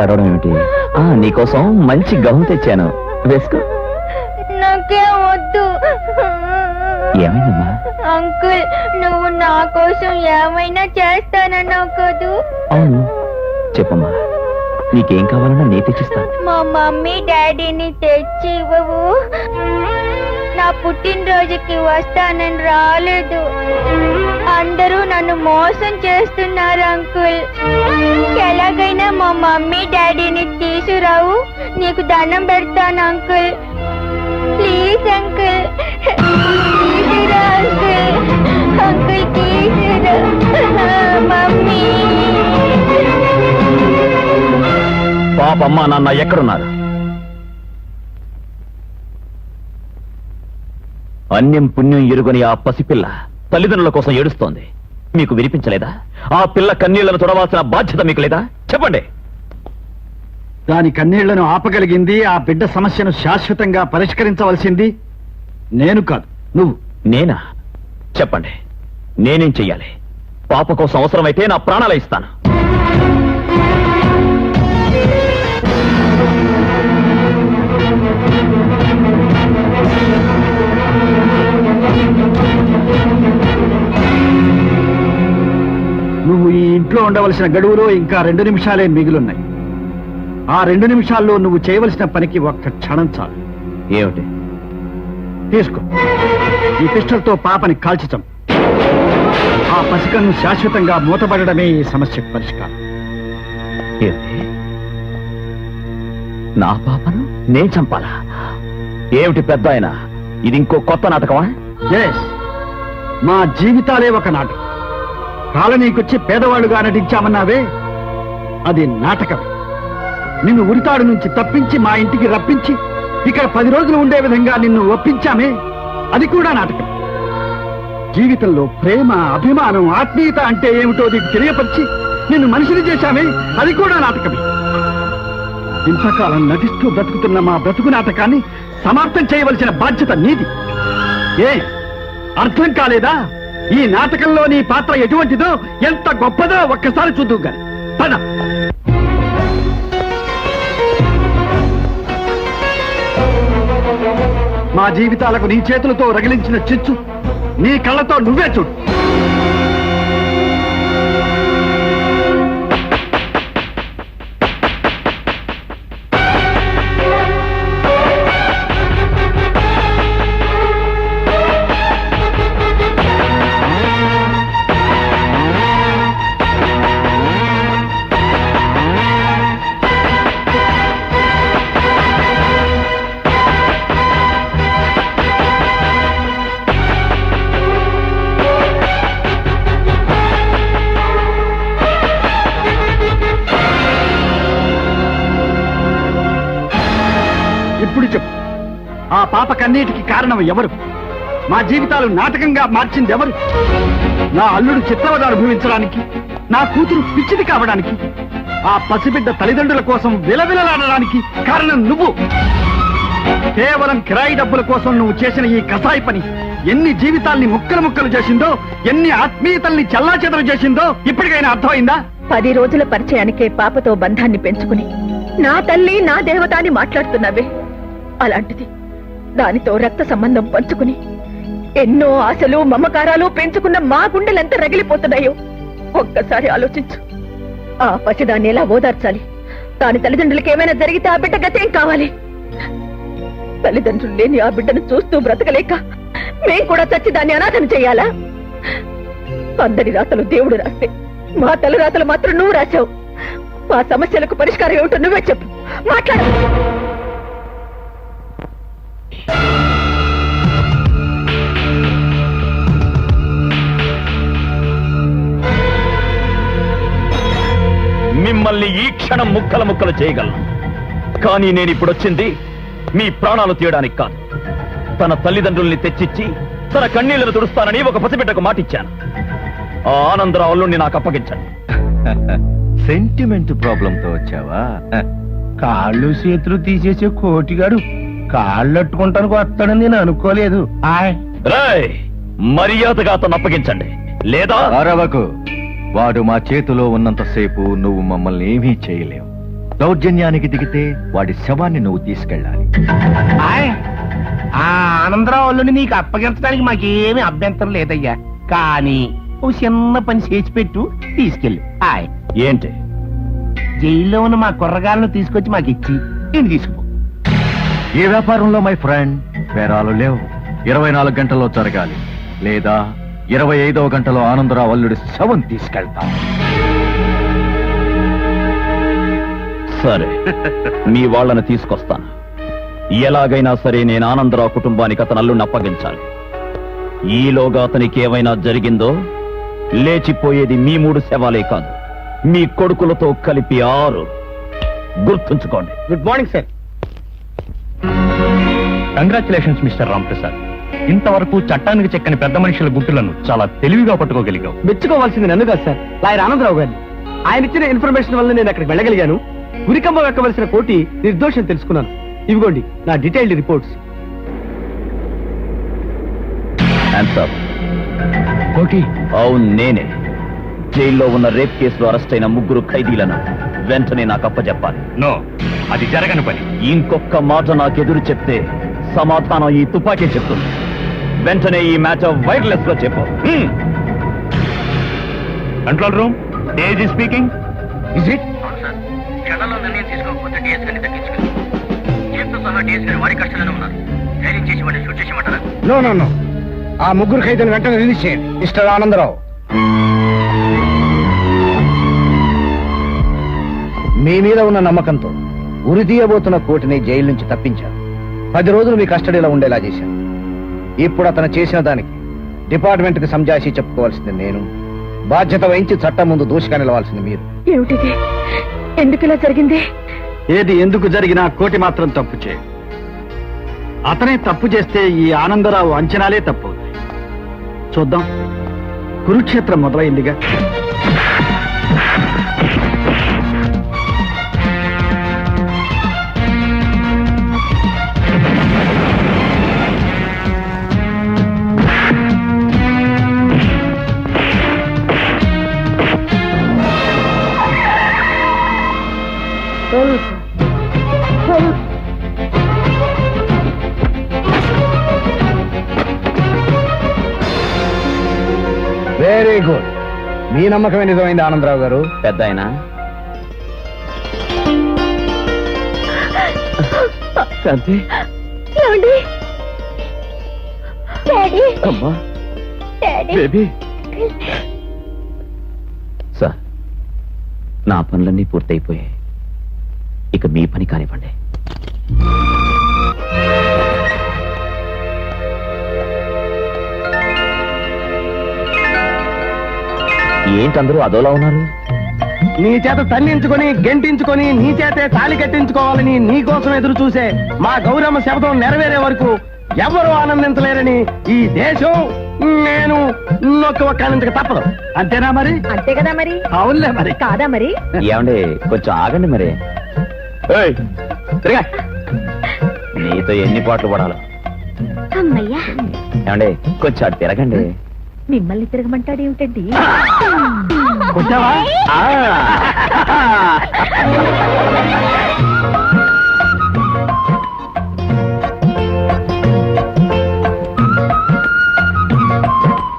ఏడవడం ఏమిటి? ఆ నీకోసం మంచి గౌన్ తెచ్చాను. వేసుకో. నాకేం వద్దు. ఏమైందమ్మా? అంకుల్ నువ్వు నా కోసం ఏమైనా చేస్తానన్నావు కదూ? అవును. చెప్పమ్మా. నీకేం కావాలన్నా నే తెచ్చిస్తాను మా మమ్మీ డాడీని తెచ్చి ఇవ్వవు. నా పుట్టినరోజుకి వస్తానని రాలేదు. అందరూ నన్ను మోసం చేస్తున్నారు అంకుల్. ఎలాగైనా మా మమ్మీ డాడీని తీసుకురావు. నీకు దండం పెడతాను అంకుల్. Please uncle. తీసుకురా అంకుల్. Uncle mummy. పాపమ్మ నాన్న ఎక్కడున్నారు? అన్యం పుణ్యం ఎరుగని ఆ పసిపిల్ల తల్లిదండ్రుల కోసం ఏడుస్తోంది. మీకు వినిపించలేదా? ఆ పిల్ల కన్నీళ్ళను తొడవాల్సిన బాధ్యత మీకు లేదా? చెప్పండి. దాని కన్నీళ్ళను ఆపగలిగింది ఆ బిడ్డ సమస్యను శాశ్వతంగా పరిష్కరించవలసింది నేను కాదు నువ్వు. నేనా? చెప్పండి. నేనేం చెయ్యాలి? పాప కోసం అవసరమైతే నా ప్రాణాలు ఇస్తాను. ఉండవలసిన గడువులో ఇంకా రెండు నిమిషాలే మిగిలున్నాయి. ఆ రెండు నిమిషాల్లో నువ్వు చేయవలసిన పనికి ఒక్క క్షణం చాలు. ఏమిటి? తీసుకో. ఈ పిస్టల్తో పాపని కాల్చిచం ఆ పసికన్ను శాశ్వతంగా మూతబడడమే ఈ సమస్యకు పరిష్కారం. నా పాపను నేను చంపాలా? ఏమిటి పెద్ద ఆయన ఇది ఇంకో కొత్త నాటకమా? మా జీవితాలే ఒక నాటకం. కాలనీకొచ్చి పేదవాళ్ళుగా నటించామన్నావే? అది నాటకం. నిన్ను ఉరితాడు నుంచి తప్పించి మా ఇంటికి రప్పించి ఇక్కడ పది రోజులు ఉండే విధంగా నిన్ను ఒప్పించామే? అది కూడా నాటకం. జీవితంలో ప్రేమ అభిమానం ఆత్మీయత అంటే ఏమిటో నీకు తెలియపరిచి నిన్ను మనిషిని చేశామే? అది కూడా నాటకమే. ఇంతకాలం నటిస్తూ బ్రతుకుతున్న మా బ్రతుకు నాటకాన్ని సమాప్తం చేయవలసిన బాధ్యత నీది. ఏ అర్థం కాలేదా? ఈ నాటకంలో నీ పాత్ర ఎటువంటిదో ఎంత గొప్పదో ఒక్కసారి చూద్దాం గాని. పద. మా జీవితాలకు నీ చేతులతో రగిలించిన చిచ్చు నీ కళ్ళతో నువ్వే చూడు. ఆ పాప కన్నీటికి కారణం ఎవరు? మా జీవితాలు నాటకంగా మార్చింది ఎవరు నా అల్లుడు చిత్రవద అనుభవించడానికి నా కూతురు పిచ్చిది కావడానికి ఆ పసిబిడ్డ తల్లిదండ్రుల కోసం విలవిలలాడడానికి కారణం నువ్వు. కేవలం కిరాయి డబ్బుల కోసం నువ్వు చేసిన ఈ కసాయి పని ఎన్ని జీవితాల్ని ముక్కలు ముక్కలు చేసిందో ఎన్ని ఆత్మీయతల్ని చల్లాచెదలు చేసిందో ఇప్పటికైనా అర్థమైందా? పది రోజుల పరిచయానికే పాపతో బంధాన్ని పెంచుకుని నా తల్లి నా దేవత అని మాట్లాడుతున్నావే. అలాంటిది దానితో రక్త సంబంధం పంచుకుని ఎన్నో ఆశలు మమకారాలు పెంచుకున్న మా గుండెలెంత రగిలిపోతున్నాయో. ఒక్కసారి ఆలోచించు. ఆ పసిదాన్ని ఎలా ఓదార్చాలి? దాని తల్లిదండ్రులకి ఏమైనా జరిగితే ఆ బిడ్డ గతేం కావాలి? తల్లిదండ్రులు లేని ఆ బిడ్డను చూస్తూ బ్రతకలేక మేం కూడా చచ్చి దాన్ని అనాథన చెయ్యాలా అందరి రాతలు దేవుడు రాస్తే మా తల రాతలు మాత్రం నువ్వు రాశావు. మా సమస్యలకు పరిష్కారం ఏమిటో నువ్వే చెప్పు. మాట్లాడు. మిమ్మల్ని ఈ క్షణం ముక్కల ముక్కలు చేయగలను. కానీ నేను ఇప్పుడు వచ్చింది మీ ప్రాణాలు తీయడానికి కాదు. తన తల్లిదండ్రుల్ని తెచ్చిచ్చి తన కన్నీళ్ళను తుడుస్తానని ఒక పసిబిడ్డకు మాటిచ్చాను. ఆ ఆనందరావు నాకు అప్పగించండి. సెంటిమెంట్ ప్రాబ్లంతో వచ్చావా? కాళ్ళు చేతులు తీసేసే కోటిగాడు. కాళ్ళు అట్టుకుంటానికి వస్తాడని నేను అనుకోలేదు. ఆయ్. రేయ్ మర్యాదగా అతను అప్పగించండి. లేదా? అరవకు వాడు మా చేతిలో ఉన్నంతసేపు నువ్వు మమ్మల్ని ఏమీ చేయలేవు. దౌర్జన్యానికి దిగితే వాడి శవాన్ని నువ్వు తీసుకెళ్ళాలి. ఆ ఆనందరావు అల్లుని నీకు అప్పగించడానికి మాకేమీ అభ్యంతరం లేదయ్యా. కానీ ఓ చిన్న పని చేసి పెట్టు తీసుకెళ్ళి. ఆయ్. ఏంటి? జైల్లో ఉన్న మా కుర్రగాళ్ళను తీసుకొచ్చి మాకు ఇచ్చి నేను తీసుకుపో. ఈ వ్యాపారంలో మై ఫ్రెండ్ పేరాలు లేవు. ఇరవై నాలుగు గంటల్లో జరగాలి. లేదా ఇరవై ఐదవ గంటలో ఆనందరావు అల్లుడి శవం తీసుకెళ్తాం. సరే మీ వాళ్ళని తీసుకొస్తాను. ఎలాగైనా సరే నేను ఆనందరావు కుటుంబానికి అతను అల్లుడిని అప్పగించాలి. ఈలోగా అతనికి ఏమైనా జరిగిందో లేచిపోయేది మీ మూడు శవాలే కాదు. మీ కొడుకులతో కలిపి ఆరు. గుర్తుంచుకోండి. Good morning sir congratulations mister Ramprasad ఇంతవరకు చట్టానికి చెక్కని పెద్ద మనుషుల గుట్టులను చాలా తెలివిగా పట్టుకోగలిగావు. మెచ్చుకోవాల్సింది నన్ను కాదు సార్. లాయర్ ఆనందరావు గారిని. ఆయన ఇచ్చిన ఇన్ఫర్మేషన్ వల్ల నేను అక్కడికి వెళ్ళగలిగాను. ఉరికంబం ఎక్కవలసిన కోటి నిర్దోషం తెలుసుకున్నాను. ఇవిగోండి నా డీటెయిల్డ్ రిపోర్ట్స్. ఆన్సర్ అవును నేనే. జైల్లో ఉన్న రేప్ కేసులో అరెస్ట్ అయిన ముగ్గురు ఖైదీలను వెంటనే నాకు అప్పచెప్పాలి నో అది జరగని పని. ఇంకొక మాట నాకెదురు చెప్తే సమాధానం ఈ తుపాకీ చెప్తుంది వెంటనే ఈ మ్యాటర్ వైర్లెస్లో చెప్పు. Control room AG speaking is it క్షణంలో నిర్ణయం తీసుకోకపోతే డిఎస్ గారిని తగ్గించుకుని సహా డిఎస్ గారు వారి కష్టాలను ఉన్నారు. ధైర్యం చేసి వాడిని షూట్ నో నో నో ఆ ముగ్గురు ఖైదీని వెంటనే రిలీజ్ చేయండి. మిస్టర్ ఆనందరావు. మీ మీద ఉన్న నమ్మకంతో ఉరి తీయబోతున్న కోటిని జైలు నుంచి తప్పించాను పది రోజులు మీ కస్టడీలో ఉండేలా చేశాను. ఇప్పుడు అతను చేసిన దానికి డిపార్ట్మెంట్కి సంజాయిషి చెప్పుకోవాల్సింది నేను. బాధ్యత వహించి చట్టం ముందు దోషిగా నిలవాల్సింది మీరు. ఏమిటిది? ఎందుకు ఇలా జరిగింది? ఏది ఎందుకు జరిగినా కోటి మాత్రం తప్పు చేయ. అతనే తప్పు చేస్తే ఈ ఆనందరావు అంచనాలే తప్పు చూద్దాం. కురుక్షేత్రం మొదలైందిగా. నమ్మకమే నిజమైంది ఆనందరావు గారు. పెద్ద ఆయన. శాంతి. ఏమండి? డాడీ. అమ్మా. డాడీ. బేబీ. సార్ నా పనులన్నీ పూర్తయిపోయాయి. ఇక మీ పని కానివ్వండి. ఏంటందరూ అదోలా ఉన్నారు? నీ చేత తన్నించుకొని గెంటించుకొని నీ చేతే తాళి కట్టించుకోవాలని నీ కోసం ఎదురు చూసే మా గౌరమ్మ శబ్దం నెరవేరే వరకు ఎవరు ఆనందించలేరని ఈ దేశం నేను నొక్క ఒక్కానించక తప్పదు. అంతేనా మరి? అంతే కదా మరి. అవునులే మరి. కాదా మరి? ఏమండి కొంచెం ఆగండి మరి. ఏయ్, తిరగా. నీతో ఎన్ని పాటలు పడాలో. అమ్మయ్యా. ఏమండి కొంచెం అటు తిరగండి. మిమ్మల్ని తిరగమంటాడేమిటండి? వచ్చావా